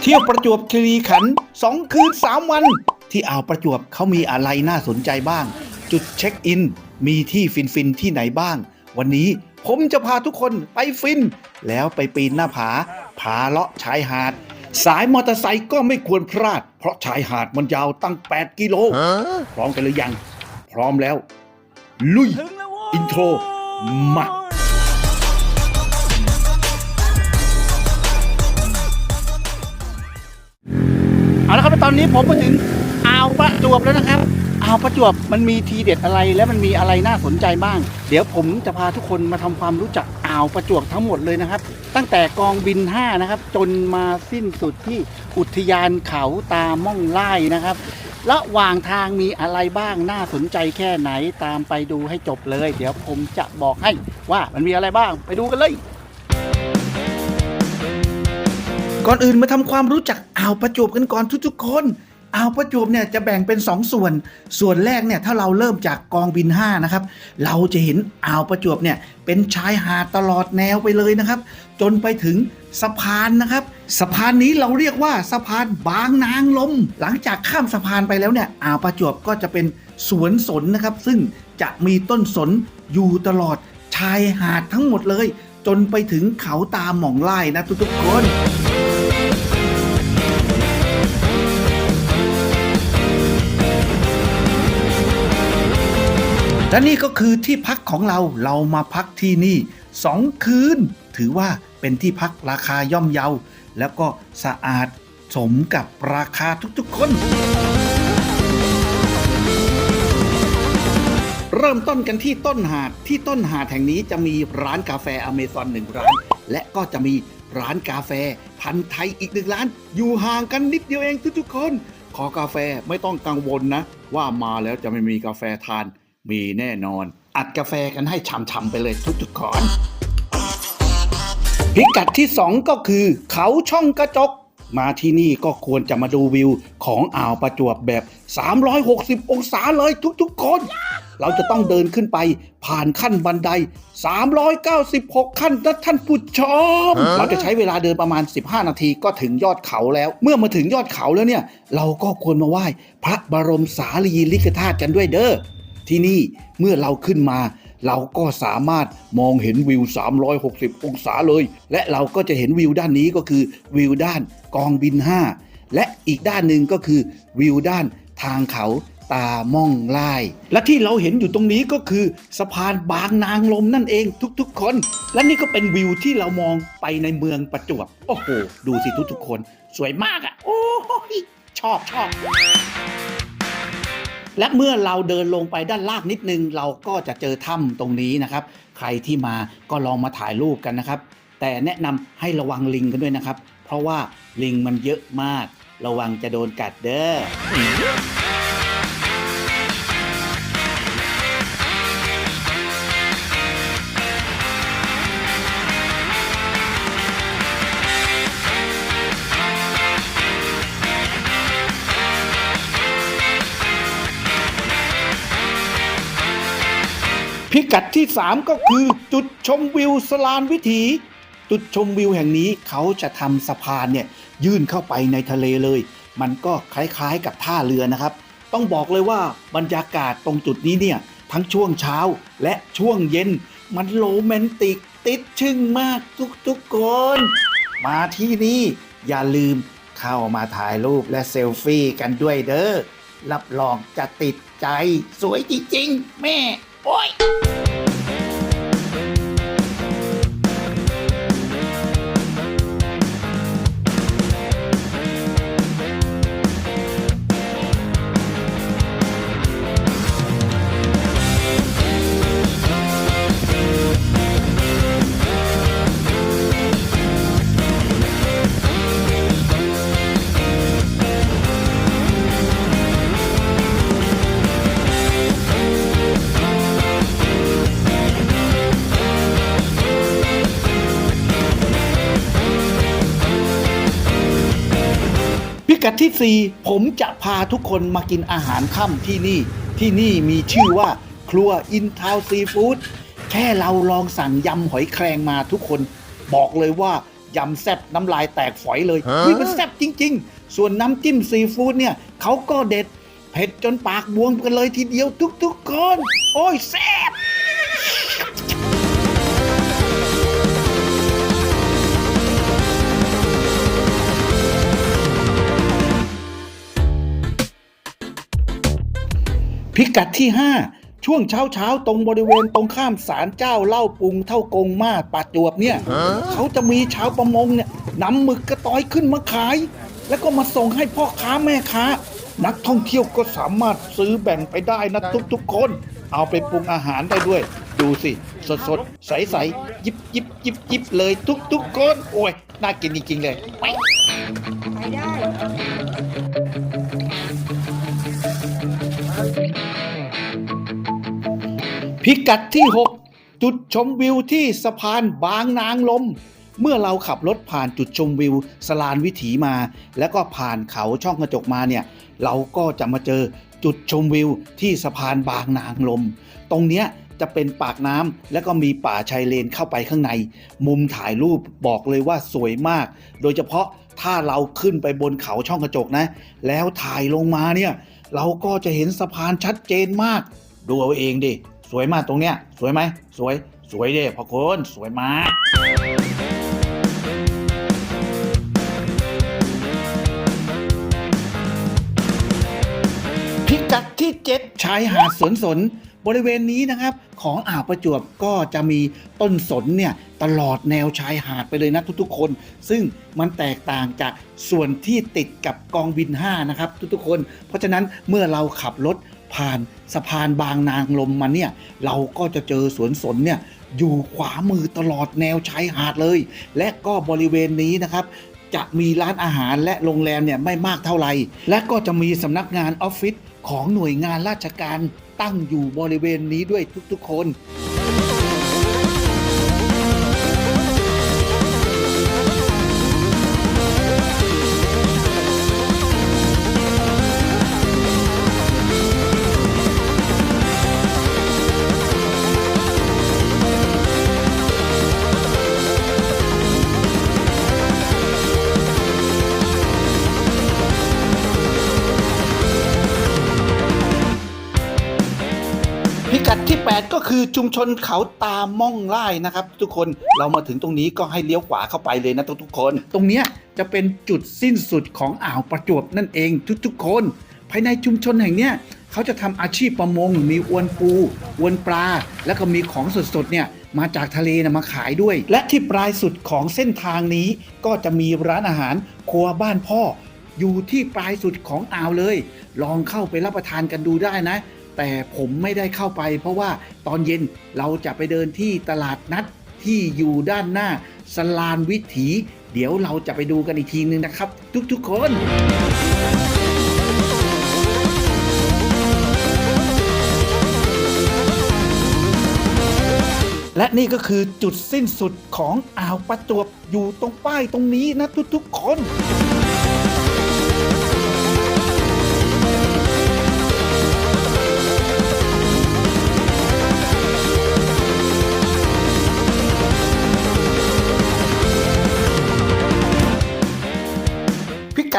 เที่ยวประจวบคีรีขันธ์สองคืนสามวัน ที่อ่าวประจวบเขามีอะไรน่าสนใจบ้าง จุดเช็คอิน มีที่ฟินฟินๆที่ไหนบ้าง วันนี้ผมจะพาทุกคนไปฟิน แล้วไปปีนหน้าผา ผาเลาะชายหาด สายมอเตอร์ไซค์ก็ไม่ควรพลาด เพราะชายหาดมันยาวตั้ง 8 กิโล พร้อมกันหรือยัง พร้อมแล้ว ลุย อินโทรมา เอาละครับตอนนี้ผมมาถึงอ่าวประจวบแล้วนะครับอ่าวประจวบมันมีทีเด็ดอะไรและมันมีอะไรน่าสนใจบ้าง เดี๋ยวผมจะพาทุกคนมาทำความรู้จักอ่าวประจวบทั้งหมดเลยนะครับ ตั้งแต่กองบิน 5 นะครับ จนมาสิ้นสุดที่อุทยานเขาตาม่องไล่นะครับระหว่างทางมีอะไรบ้างน่าสนใจแค่ไหนตามไปดูให้จบเลย เดี๋ยวผมจะบอกให้ว่ามันมีอะไรบ้างไปดูกันเลย ก่อนอื่นมาทำความรู้จัก อ่าวประจวบกันก่อนทุกๆคนอ่าวประจวบเนี่ยจะแบ่งเป็น 2 ส่วน ส่วนแรกเนี่ยถ้าเราเริ่มจากกองบิน5นะครับเราจะเห็นอ่าวประจวบเนี่ยเป็นชายหาดตลอดแนวไปเลยนะครับ จนไปถึงสะพานนะครับ สะพานนี้เราเรียกว่าสะพานบางนางลม หลังจากข้ามสะพานไปแล้วเนี่ยอ่าวประจวบก็จะเป็นสวนสนนะครับ ซึ่งจะมีต้นสนอยู่ตลอดชายหาดทั้งหมดเลย จนไปถึงเขาตาหม่องไล่นะทุกๆคน และนี่ก็คือที่พักของเราเรามาพักที่นี่สองคืน ถือว่าเป็นที่พักราคาย่อมเยา แล้วก็สะอาดสมกับราคาทุกๆ คน เริ่มต้นกันที่ต้นหาดที่ต้นหาดแห่งนี้จะมีร้านกาแฟอเมซอนหนึ่งร้าน และก็จะมีร้านกาแฟพันธ์ไทยอีกหนึ่งร้าน อยู่ห่างกันนิดเดียวเองทุกๆคน ขอกาแฟไม่ต้องกังวลนะ ว่ามาแล้วจะไม่มีกาแฟทาน มีแน่นอน อัดกาแฟกันให้ช่ำๆไปเลยทุกๆคนพิกัดที่ 2 ก็คือ เขาช่องกระจก มาที่นี่ก็ควรจะมาดูวิวของอ่าวประจวบแบบ 360 องศาเลยทุกๆคน เราจะต้องเดินขึ้นไปผ่านขั้นบันได 396 ขั้นนะท่านผู้ชม เราจะใช้เวลาเดินประมาณ 15 นาทีก็ถึงยอดเขาแล้ว เมื่อมาถึงยอดเขาแล้วเนี่ย เราก็ควรมาไหว้พระบรมสารีริกธาตุกันด้วยเด้อ ที่นี่เมื่อเราขึ้นมา เราก็สามารถมองเห็นวิว 360 องศาเลย และเราก็จะเห็นวิวด้านนี้ก็คือวิวด้านกองบิน 5 และอีกด้านหนึ่งก็คือวิวด้านทางเขาตาม่องไล่และที่เราเห็นอยู่ตรงนี้ก็คือสะพานบางนางลมนั่นเองทุกๆคน และนี่ก็เป็นวิวที่เรามองไปในเมืองประจวบโอ้โหดูสิทุกๆคน สวยมากอะ่ะ โอ้ยชอบชอบ และเมื่อเราเดินลงไปด้านล่างนิดนึง เราก็จะเจอถ้ำตรงนี้นะครับ ใครที่มาก็ลองมาถ่ายรูปกันนะครับ แต่แนะนำให้ระวังลิงกันด้วยนะครับ เพราะว่าลิงมันเยอะมาก ระวังจะโดนกัดเด้อ พิกัดที่ 3 ก็คือจุดชมวิวสลานวิถี จุดชมวิวแห่งนี้เขาจะทำสะพานเนี่ยยื่นเข้าไปในทะเลเลย มันก็คล้ายๆกับท่าเรือนะครับ ต้องบอกเลยว่าบรรยากาศตรงจุดนี้เนี่ยทั้งช่วงเช้าและช่วงเย็น มันโรแมนติกติดชึ่งมากทุกๆคนมาที่นี่อย่าลืมเข้ามาถ่ายรูปและเซลฟี่กันด้วยเด้อรับรองจะติดใจสวยจริงๆ แม่ โที่ 4 ผมจะพาทุกคนมากินอาหารค่ำที่นี่ ที่นี่มีชื่อว่าครัวอินทาวซีฟู้ดแค่เราลองสั่งยำหอยแครงมาทุกคน บอกเลยว่ายำแซ่บน้ำลายแตกฝอยเลยนี่มันแซ่บจริง ๆ ส่วนน้ำจิ้มซีฟู้ดเนี่ยเขาก็เด็ดเผ็ดจนปากบวมกันเลยทีเดียวทุกๆคน โอ้ยแซ่บ พิกัดที่ 5 ช่วงเช้าเช้าๆตรงบริเวณตรงข้ามศาลเจ้าเล่าปุงเท่ากงมาปัจจวบเนี่ยเขาจะมีชาวประมงเนี่ยนำหมึกกระต้อยขึ้นมาขาย แล้วก็มาส่งให้พ่อค้าแม่ค้า นักท่องเที่ยวก็สามารถซื้อแบ่งไปได้นะทุกๆคน เอาไปปรุงอาหารได้ด้วย ดูสิ สดสดๆใสๆยิบยิบยิบยิบเลยทุกๆคน โอ้ย น่ากินจริงๆเลย ไปได้ พิกัดที่ 6 จุดชมวิวที่สะพานบางนางลม เมื่อเราขับรถผ่านจุดชมวิวสลานวิถีมา แล้วก็ผ่านเขาช่องกระจกมาเนี่ย เราก็จะมาเจอจุดชมวิวที่สะพานบางนางลม ตรงเนี้ยจะเป็นปากน้ำแล้วก็มีป่าชายเลนเข้าไปข้างใน มุมถ่ายรูปบอกเลยว่าสวยมาก โดยเฉพาะถ้าเราขึ้นไปบนเขาช่องกระจกนะ แล้วถ่ายลงมาเนี่ย เราก็จะเห็นสะพานชัดเจนมาก ดูเอาเองดิ สวยมากตรงเนี้ย สวยไหม สวย สวยดิพ่อคุณสวยมากพิกัดที่7ชายหาดสวนสน บริเวณนี้นะครับ ของอ่าวประจวบก็จะมีต้นสนเนี่ยตลอดแนวชายหาดไปเลยนะทุกๆ คน ซึ่งมันแตกต่างจากส่วนที่ติดกับกองบิน 5 นะครับทุกๆ คน เพราะฉะนั้นเมื่อเราขับรถ ผ่านสะพานบางนางลมมาเนี่ยเราก็จะเจอสวนสนเนี่ยอยู่ขวามือตลอดแนวชายหาดเลย และก็บริเวณนี้นะครับจะมีร้านอาหารและโรงแรมเนี่ยไม่มากเท่าไหร่ และก็จะมีสำนักงานออฟฟิศของหน่วยงานราชการตั้งอยู่บริเวณนี้ด้วยทุกๆคน ชุมชนเขาตาม่องไร่นะครับ ทุกคนเรามาถึงตรงนี้ก็ให้เลี้ยวขวาเข้าไปเลยนะทุกๆคน ตรงเนี้ยจะเป็นจุดสิ้นสุดของอ่าวประจวบนั่นเองทุกๆคน ภายในชุมชนแห่งเนี้ยเขาจะทำอาชีพประมง มีอวนปูอวนปลา แล้วก็มีของสดๆเนี่ยมาจากทะเลนะมาขายด้วย และที่ปลายสุดของเส้นทางนี้ก็จะมีร้านอาหารครัวบ้านพ่อ อยู่ที่ปลายสุดของอ่าวเลย ลองเข้าไปรับประทานกันดูได้นะ แต่ผมไม่ได้เข้าไป เพราะว่าตอนเย็นเราจะไปเดินที่ตลาดนัดที่อยู่ด้านหน้าสลานวิถี เดี๋ยวเราจะไปดูกันอีกทีนึงนะครับ ทุกๆคนและนี่ก็คือจุดสิ้นสุดของอ่าวประจวบอยู่ตรงป้ายตรงนี้นะทุกๆคน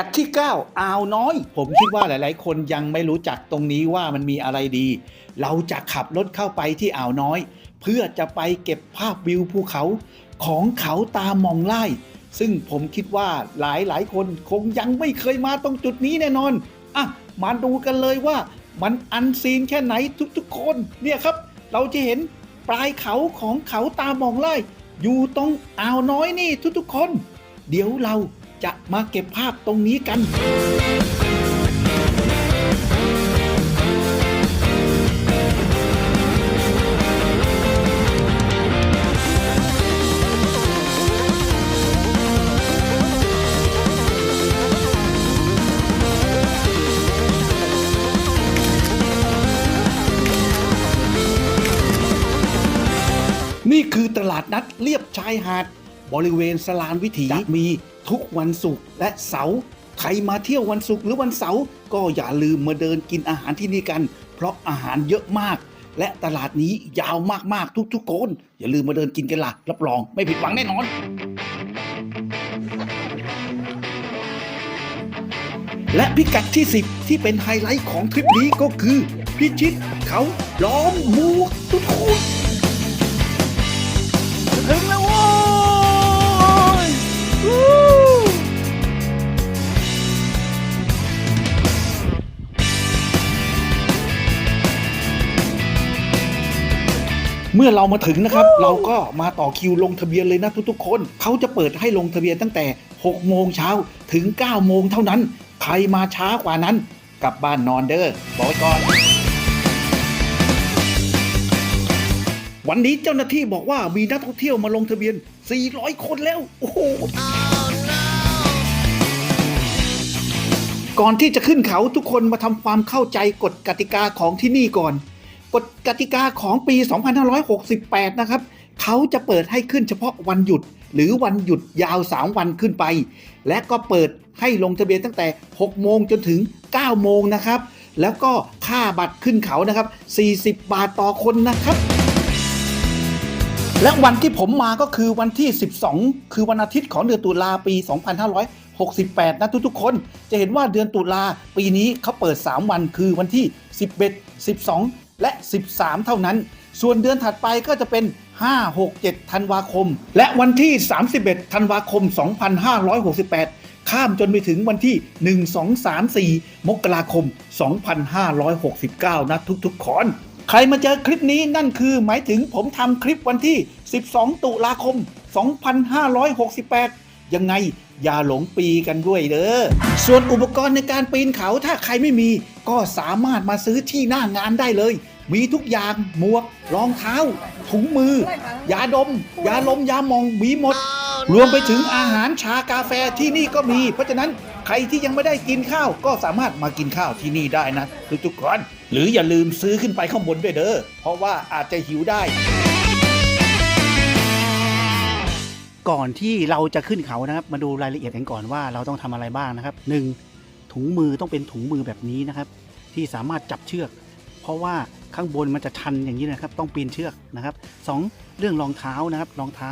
กัดที่ 9อ่าวน้อย ผมคิดว่าหลาย ๆ คนยังไม่รู้จักตรงนี้ว่ามันมีอะไรดี เราจะขับรถเข้าไปที่อ่าวน้อย เพื่อจะไปเก็บภาพวิวภูเขาของเขาตามองไล่ ซึ่งผมคิดว่าหลายๆคนคงยังไม่เคยมาตรงจุดนี้แน่นอนอะมาดูกันเลยว่า มันอันซีนแค่ไหนทุก ๆ คนเนี่ยครับ เราจะเห็นปลายเขาของเขาตามองไล่ อยู่ตรงอ่าวน้อยนี่ทุก ๆ คน เดี๋ยวเรา จะมาเก็บภาพตรงนี้กันนี่คือตลาดนัดเลียบชายหาด บริเวณสลานวิถีจะมี ทุกวันศุกร์และเสาร์ใครมาเที่ยววันศุกร์หรือวันเสาร์ก็อย่าลืมมาเดินกินอาหารที่นี่กัน เพราะอาหารเยอะมาก และตลาดนี้ยาวมากๆทุกๆคนอย่าลืมมาเดินกินกันละ่ะรับรองไม่ผิดหวังแน่นอนและพิกัดที่ 10 ที่เป็นไฮไลท์ของทริปนี้ก็คือ พิชิตเขาล้อมหมูทุกคนถึงแล้ว เมื่อเรามาถึงนะครับ เราก็มาต่อคิวลงทะเบียนเลยนะทุกๆ คน เขาจะเปิดให้ลงทะเบียนตั้งแต่ 6 โมงเช้าถึง 9 โมงเท่านั้น ใครมาช้ากว่านั้นกลับบ้านนอนเด้อบอกไว้ก่อน วันนี้เจ้าหน้าที่บอกว่ามีนักท่องเที่ยวมาลงทะเบียน 400 คนแล้ว โอ้โหก่อนที่จะขึ้นเขาทุกคนมาทำความเข้าใจกฎกติกาของที่นี่ก่อน กฎกติกาของปี 2568 นะครับ เขาจะเปิดให้ขึ้นเฉพาะวันหยุด หรือวันหยุดยาว 3 วันขึ้นไป และก็เปิดให้ลงทะเบียนตั้งแต่ 6 โมงจนถึง 9 โมงนะครับ แล้วก็ค่าบัตรขึ้นเขานะครับ 40 บาทต่อคนนะครับ และวันที่ผมมาก็คือวันที่ 12 คือวันอาทิตย์ของเดือนตุลาปี 2568 นะทุกๆ คนจะเห็นว่าเดือนตุลาปีนี้เขาเปิด 3 วันคือวันที่ 11 12 และ 13 เท่านั้น ส่วนเดือนถัดไปก็จะเป็น 5 6 7 ธันวาคม และวันที่ 31 ธันวาคม 2568 ข้ามจนไปถึงวันที่ 1 2 3 4 มกราคม 2569 นะทุกๆคนใครมาเจอคลิปนี้นั่นคือหมายถึงผมทำคลิปวันที่ 12 ตุลาคม 2568ยังไงอย่าหลงปีกันด้วยเด้อ ส่วนอุปกรณ์ในการปีนเขาถ้าใครไม่มี ก็สามารถมาซื้อที่หน้างานได้เลย มีทุกอย่างหมวกรองเท้า ถุงมือ ยาดม ยาลมยาหมองมีหมด รวมไปถึงอาหารชากาแฟที่นี่ก็มี เพราะฉะนั้นใครที่ยังไม่ได้กินข้าวก็สามารถมากินข้าวที่นี่ได้นะทุกๆคนหรืออย่าลืมซื้อขึ้นไปข้างบนด้วยเด้อเพราะว่าอาจจะหิวได้ก่อนที่เราจะขึ้นเขานะครับ มาดูรายละเอียดกันก่อนว่าเราต้องทำอะไรบ้างนะครับหนึ่งถุงมือต้องเป็นถุงมือแบบนี้นะครับ ที่สามารถจับเชือก เพราะว่า ข้างบนมันจะชันอย่างนี้นะครับ ต้องปีนเชือกนะครับสองเรื่องรองเท้านะครับ รองเท้า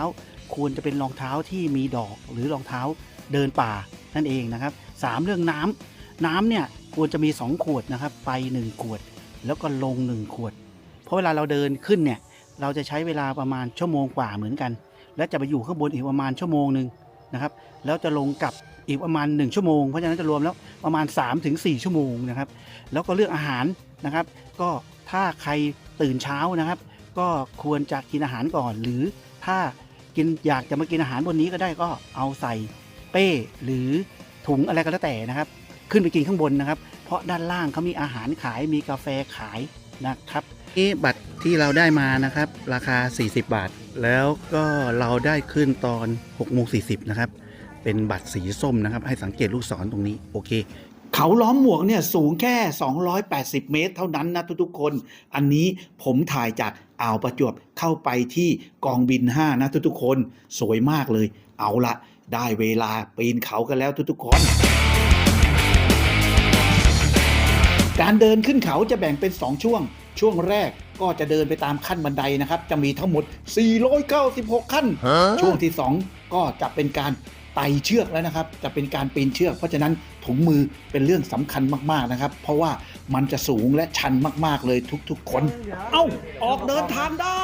ควรจะเป็นรองเท้าที่มีดอกหรือรองเท้าเดินป่านั่นเองนะครับสามเรื่องน้ำน้ำเนี่ยควรจะมี 2 ขวดนะครับ ไป 1 ขวด แล้วก็ลง 1 ขวด เพราะเวลาเราเดินขึ้นเนี่ยเราจะใช้เวลาประมาณชั่วโมงกว่าเหมือนกัน และจะไปอยู่ข้างบนอีกประมาณชั่วโมงหนึ่งนะครับแล้วจะลงกลับอีกประมาณ 1 ชั่วโมง เพราะฉะนั้นจะรวมแล้วประมาณ 3-4 ชั่วโมงนะครับ แล้วก็เรื่องอาหารนะครับ ก็ ถ้าใครตื่นเช้านะครับ ก็ควรจะกินอาหารก่อน หรือถ้ากินอยากจะมากินอาหารบนนี้ก็ได้ก็เอาใส่เป้หรือถุงอะไรก็แล้วแต่นะครับ ขึ้นไปกินข้างบนนะครับ เพราะด้านล่างเขามีอาหารขายมีกาแฟขายนะครับนี่บัตรที่เราได้มานะครับ ราคา 40 บาท แล้วก็เราได้ขึ้นตอน6โมง40นะครับเป็นบัตรสีส้มนะครับ ให้สังเกตลูกศรตรงนี้โอเค เขาล้อมหมวกเนี่ยสูงแค่ 280 เมตร เท่านั้นนะทุกๆคน อันนี้ผมถ่ายจากอ่าวประจวบเข้าไปที่กองบิน 5 นะทุกๆคน สวยมากเลย เอาละได้เวลาปีนเขากันแล้วทุกๆคนการเดินขึ้นเขาจะแบ่งเป็น 2 ช่วง ช่วงแรกก็จะเดินไปตามขั้นบันไดนะครับ จะมีทั้งหมด 496 ขั้น ช่วงที่ 2 ก็จะเป็นการ ไต่เชือกแล้วนะครับ จะเป็นการปีนเชือก เพราะฉะนั้นถุงมือเป็นเรื่องสำคัญมากๆนะครับ เพราะว่ามันจะสูงและชันมากๆเลยทุกๆคน เอ้า ออกเดินทางได้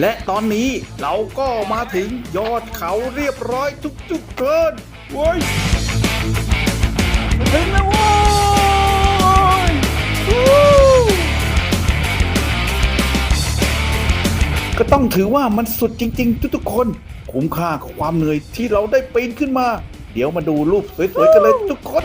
และตอนนี้เราก็มาถึงยอดเขาเรียบร้อยทุกๆคนเว้ย ต้องถือว่ามันสุดจริง ๆ ทุกๆคน คุ้มค่ากับความเหนื่อยที่เราได้ปีนขึ้นมา เดี๋ยวมาดูรูปสวยๆกันเลยทุกคน